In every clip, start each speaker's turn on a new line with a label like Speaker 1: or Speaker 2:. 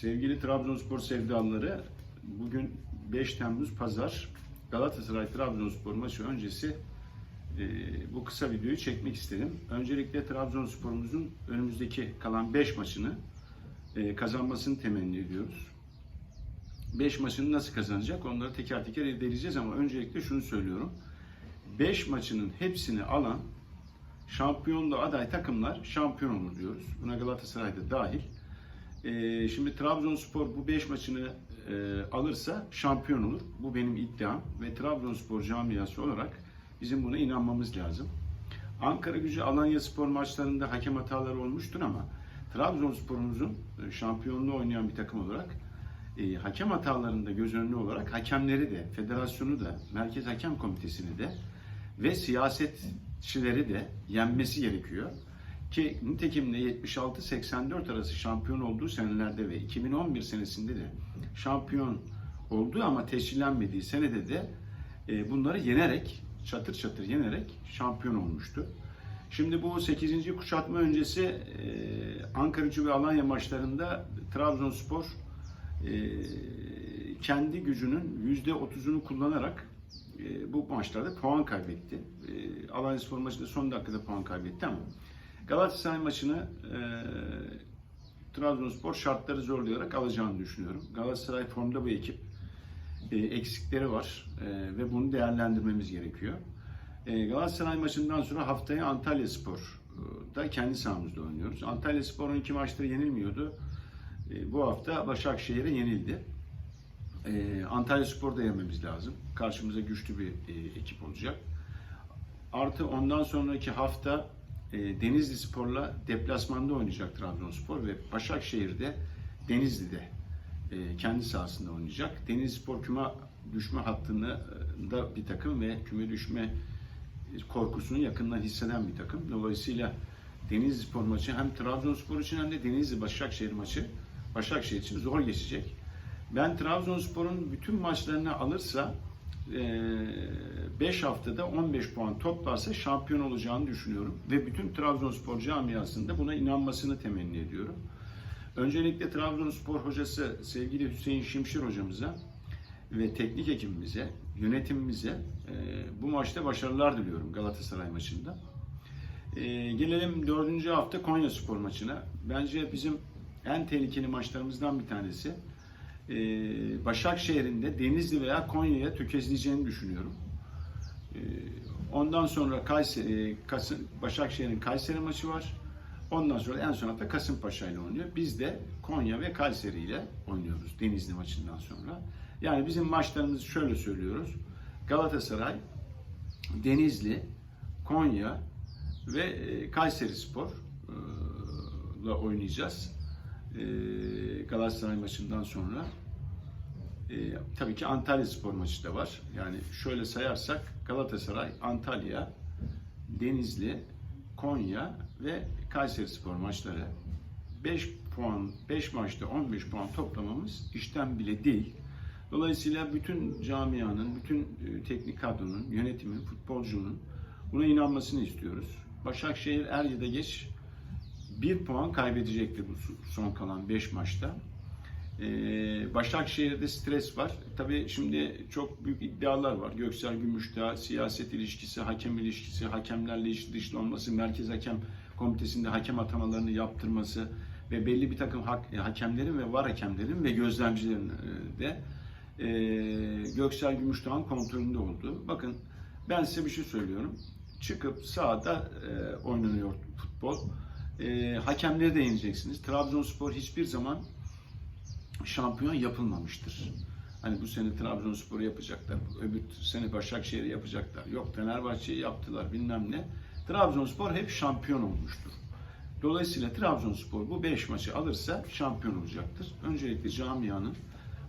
Speaker 1: Sevgili Trabzonspor sevdalıları, bugün 5 Temmuz Pazar Galatasaray Trabzonspor maçı öncesi e, bu kısa videoyu çekmek istedim. Öncelikle Trabzonspor'umuzun önümüzdeki kalan 5 maçını e, kazanmasını temenni ediyoruz. 5 maçını nasıl kazanacak onları teker teker irdeleyeceğiz ama öncelikle şunu söylüyorum. 5 maçının hepsini alan şampiyonluğa aday takımlar şampiyon olur diyoruz. Buna Galatasaray da dahil. Ee, şimdi Trabzonspor bu 5 maçını e, alırsa şampiyon olur. Bu benim iddiam ve Trabzonspor camiası olarak bizim buna inanmamız lazım. Ankara gücü Alanya Spor maçlarında hakem hataları olmuştur ama Trabzonspor'umuzun e, şampiyonluğu oynayan bir takım olarak e, hakem hatalarında göz önüne olarak hakemleri de, federasyonu da, Merkez Hakem Komitesi'ni de ve siyasetçileri de yenmesi gerekiyor. Ki nitekim de 76-84 arası şampiyon olduğu senelerde ve 2011 senesinde de şampiyon olduğu ama tescillenmediği senede de e, bunları yenerek, çatır çatır yenerek şampiyon olmuştu. Şimdi bu 8. kuşatma öncesi e, Ankaracı ve Alanya maçlarında Trabzonspor e, kendi gücünün %30'unu kullanarak bu maçlarda puan kaybetti. Alanya Spor maçında son dakikada puan kaybetti ama Galatasaray maçını e, Trabzonspor şartları zorlayarak alacağını düşünüyorum. Galatasaray formda bir ekip. E, eksikleri var e, ve bunu değerlendirmemiz gerekiyor. E, Galatasaray maçından sonra haftaya Antalya Spor da kendi sahamızda oynuyoruz. Antalya Spor'un iki maçları yenilmiyordu. E, bu hafta Başakşehir'e yenildi. E, Antalya Spor'u da yenmemiz lazım. Karşımıza güçlü bir e, ekip olacak. Artı ondan sonraki hafta e, Denizli Spor'la deplasmanda oynayacak Trabzonspor ve Başakşehir'de Denizli'de e, kendi sahasında oynayacak. Denizli Spor küme düşme hattında da bir takım ve küme düşme korkusunu yakından hisseden bir takım. Dolayısıyla Denizli Spor maçı hem Trabzonspor için hem de Denizli Başakşehir maçı Başakşehir için zor geçecek. Ben Trabzonspor'un bütün maçlarını alırsa 5 haftada 15 puan toplarsa şampiyon olacağını düşünüyorum. Ve bütün Trabzonspor camiasında buna inanmasını temenni ediyorum. Öncelikle Trabzonspor hocası sevgili Hüseyin Şimşir hocamıza ve teknik ekibimize, yönetimimize e, bu maçta başarılar diliyorum Galatasaray maçında. E, gelelim dördüncü hafta Konya Spor maçına. Bence bizim en tehlikeli maçlarımızdan bir tanesi. Ee, Başakşehir'in de Denizli veya Konya'ya tökezleyeceğini düşünüyorum. Ee, ondan sonra Kayseri, Kasım, Başakşehir'in Kayseri maçı var. Ondan sonra en son hafta Kasımpaşa ile oynuyor. Biz de Konya ve Kayseri ile oynuyoruz Denizli maçından sonra. Yani bizim maçlarımızı şöyle söylüyoruz. Galatasaray, Denizli, Konya ve e, Kayseri Spor ile oynayacağız. E, Galatasaray maçından sonra. E, tabii ki Antalya Spor maçı da var. Yani şöyle sayarsak Galatasaray, Antalya, Denizli, Konya ve Kayseri Spor maçları 5 puan, 5 maçta 15 puan toplamamız işten bile değil. Dolayısıyla bütün camianın, bütün e, teknik kadronun, yönetimin, futbolcunun buna inanmasını istiyoruz. Başakşehir er ya da geç bir puan kaybedecektir bu son kalan 5 maçta. Ee, Başakşehir'de stres var. Tabii şimdi çok büyük iddialar var. Göksel Gümüşdağ, siyaset ilişkisi, hakem ilişkisi, hakemlerle iş dışlı olması, Merkez Hakem Komitesi'nde hakem atamalarını yaptırması ve belli bir takım hak, hakemlerin ve var hakemlerin ve gözlemcilerin de e, Göksel Gümüşdağ'ın kontrolünde olduğu. Bakın ben size bir şey söylüyorum. Çıkıp sahada e, oynanıyor futbol e, hakemleri de yeneceksiniz. Trabzonspor hiçbir zaman şampiyon yapılmamıştır. Hani bu sene Trabzonspor'u yapacaklar, öbür sene Başakşehir'i yapacaklar. Yok Fenerbahçe'yi yaptılar bilmem ne. Trabzonspor hep şampiyon olmuştur. Dolayısıyla Trabzonspor bu 5 maçı alırsa şampiyon olacaktır. Öncelikle camianın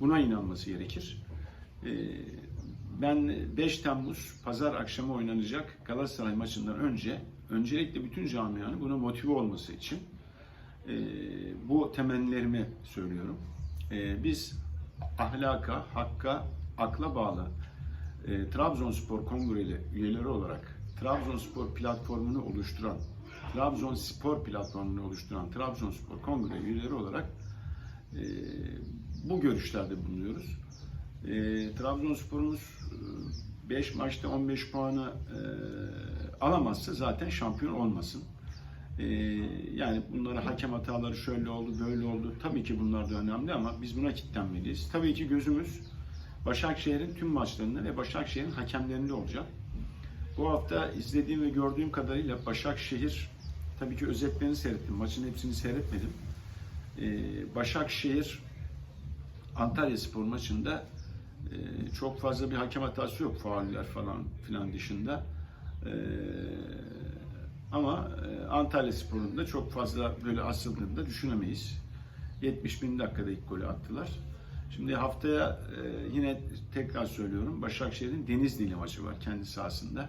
Speaker 1: buna inanması gerekir. Ee, ben 5 Temmuz pazar akşamı oynanacak Galatasaray maçından önce öncelikle bütün camianın buna motive olması için e, bu temennilerimi söylüyorum. E, biz ahlaka, hakka, akla bağlı e, Trabzonspor Kongreli üyeleri olarak Trabzonspor platformunu oluşturan, Trabzonspor platformunu oluşturan Trabzonspor Kongre üyeleri olarak e, bu görüşlerde bulunuyoruz. E, Trabzonspor'umuz 5 maçta 15 puanı e, alamazsa zaten şampiyon olmasın. E, yani bunları hakem hataları şöyle oldu, böyle oldu. Tabii ki bunlar da önemli ama biz buna kilitlenmeliyiz. Tabii ki gözümüz Başakşehir'in tüm maçlarında ve Başakşehir'in hakemlerinde olacak. Bu hafta izlediğim ve gördüğüm kadarıyla Başakşehir, tabii ki özetlerini seyrettim, maçın hepsini seyretmedim. Ee, Başakşehir Antalya Spor maçında e, çok fazla bir hakem hatası yok fauller falan filan dışında. Ee, ama Antalya Spor'un da çok fazla böyle asıldığını da düşünemeyiz. 70 bin dakikada ilk golü attılar. Şimdi haftaya e, yine tekrar söylüyorum Başakşehir'in Denizli ile maçı var kendi sahasında.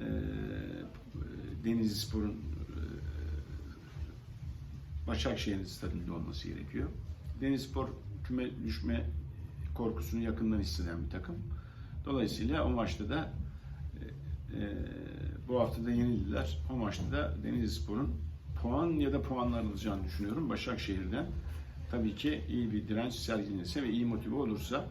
Speaker 1: E, Denizli Spor'un e, Başakşehir'in stadında olması gerekiyor. Denizspor küme düşme korkusunu yakından hisseden bir takım. Dolayısıyla o maçta da e, e, bu hafta da yenildiler. O maçta da Denizlispor'un puan ya da puanlar alacağını düşünüyorum Başakşehir'den. Tabii ki iyi bir direnç sergilenirse ve iyi motive olursa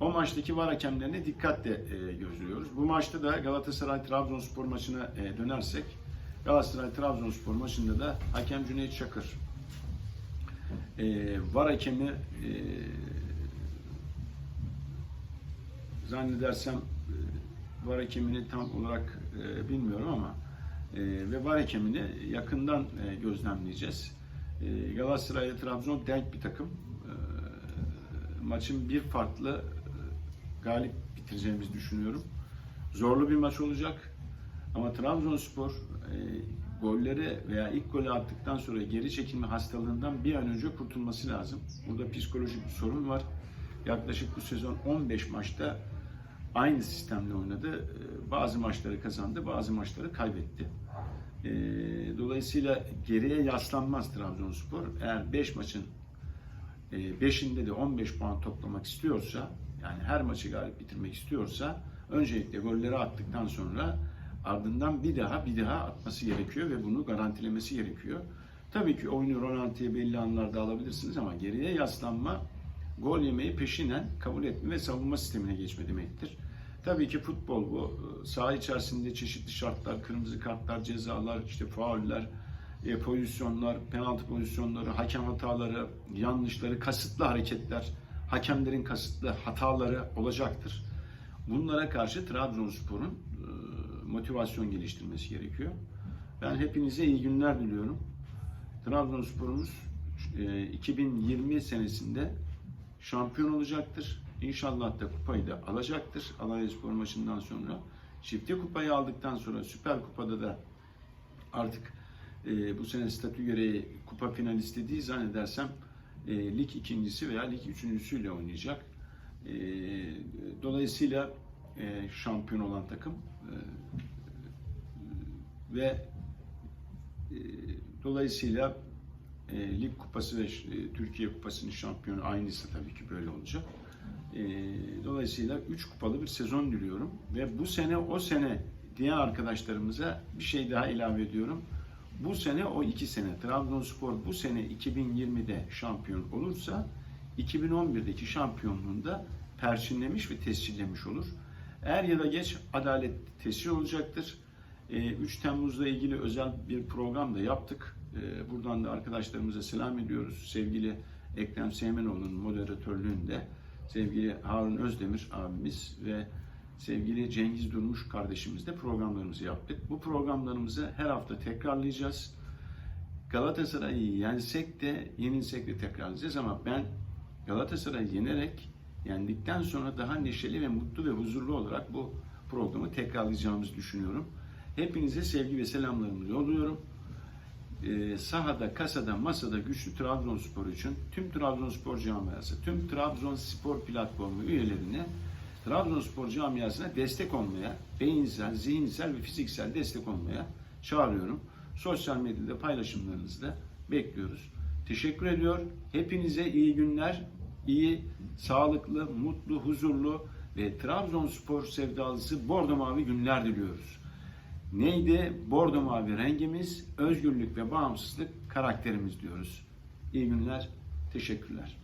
Speaker 1: o maçtaki var hakemlerine dikkatle e, gözlüyoruz. Bu maçta da Galatasaray-Trabzonspor maçına e, dönersek Galatasaray-Trabzonspor maçında da hakem Cüneyt Çakır e, var hakemi e, zannedersem e, var hakemini tam olarak e, bilmiyorum ama e, ve var hakemini yakından e, gözlemleyeceğiz. E, Galatasaray ile Trabzon denk bir takım. E, maçın bir farklı e, galip bitireceğimizi düşünüyorum. Zorlu bir maç olacak. Ama Trabzonspor e, golleri veya ilk golü attıktan sonra geri çekilme hastalığından bir an önce kurtulması lazım. Burada psikolojik bir sorun var. Yaklaşık bu sezon 15 maçta aynı sistemle oynadı. E, Bazı maçları kazandı, bazı maçları kaybetti. E, Dolayısıyla geriye yaslanmaz Trabzonspor. Eğer 5 maçın 5'inde de 15 puan toplamak istiyorsa, yani her maçı galip bitirmek istiyorsa öncelikle golleri attıktan sonra ardından bir daha bir daha atması gerekiyor ve bunu garantilemesi gerekiyor. Tabii ki oyunu Ronaldo'ya belli anlarda alabilirsiniz ama geriye yaslanma gol yemeyi peşinen kabul etme ve savunma sistemine geçme demektir. Tabii ki futbol bu. Saha içerisinde çeşitli şartlar, kırmızı kartlar, cezalar, işte fauller, e, pozisyonlar, penaltı pozisyonları, hakem hataları, yanlışları, kasıtlı hareketler, hakemlerin kasıtlı hataları olacaktır. Bunlara karşı Trabzonspor'un e, motivasyon geliştirmesi gerekiyor. Ben hepinize iyi günler diliyorum. Trabzonspor'umuz e, 2020 senesinde şampiyon olacaktır. İnşallah da kupayı da alacaktır. Alanyaspor maçından sonra. Çifte kupayı aldıktan sonra Süper Kupa'da da artık e, bu sene statü gereği kupa finalisti değil zannedersem e, lig ikincisi veya lig üçüncüsüyle oynayacak. E, dolayısıyla e, şampiyon olan takım e, ve e, dolayısıyla e, lig kupası ve e, Türkiye kupasının şampiyonu aynısı tabii ki böyle olacak. E, dolayısıyla 3 kupalı bir sezon diliyorum ve bu sene o sene diğer arkadaşlarımıza bir şey daha ilave ediyorum. Bu sene o iki sene Trabzonspor bu sene 2020'de şampiyon olursa 2011'deki şampiyonluğunda perçinlemiş ve tescillemiş olur. Er ya da geç adalet tescil olacaktır. Ee, 3 Temmuz'la ilgili özel bir program da yaptık. Ee, buradan da arkadaşlarımıza selam ediyoruz. Sevgili Ekrem Seymenoğlu'nun moderatörlüğünde sevgili Harun Özdemir abimiz ve sevgili Cengiz Durmuş kardeşimizle programlarımızı yaptık. Bu programlarımızı her hafta tekrarlayacağız. Galatasaray'ı yensek de yenilsek de tekrarlayacağız ama ben Galatasaray'ı yenerek yendikten sonra daha neşeli ve mutlu ve huzurlu olarak bu programı tekrarlayacağımızı düşünüyorum. Hepinize sevgi ve selamlarımı yolluyorum. Ee, sahada, kasada, masada güçlü Trabzonspor için tüm Trabzonspor camiası, tüm Trabzonspor platformu üyelerine Trabzonspor camiasına destek olmaya, beyinsel, zihinsel ve fiziksel destek olmaya çağırıyorum. Sosyal medyada paylaşımlarınızı da bekliyoruz. Teşekkür ediyor. Hepinize iyi günler, iyi, sağlıklı, mutlu, huzurlu ve Trabzonspor sevdalısı bordo mavi günler diliyoruz. Neydi? Bordo mavi rengimiz, özgürlük ve bağımsızlık karakterimiz diyoruz. İyi günler, teşekkürler.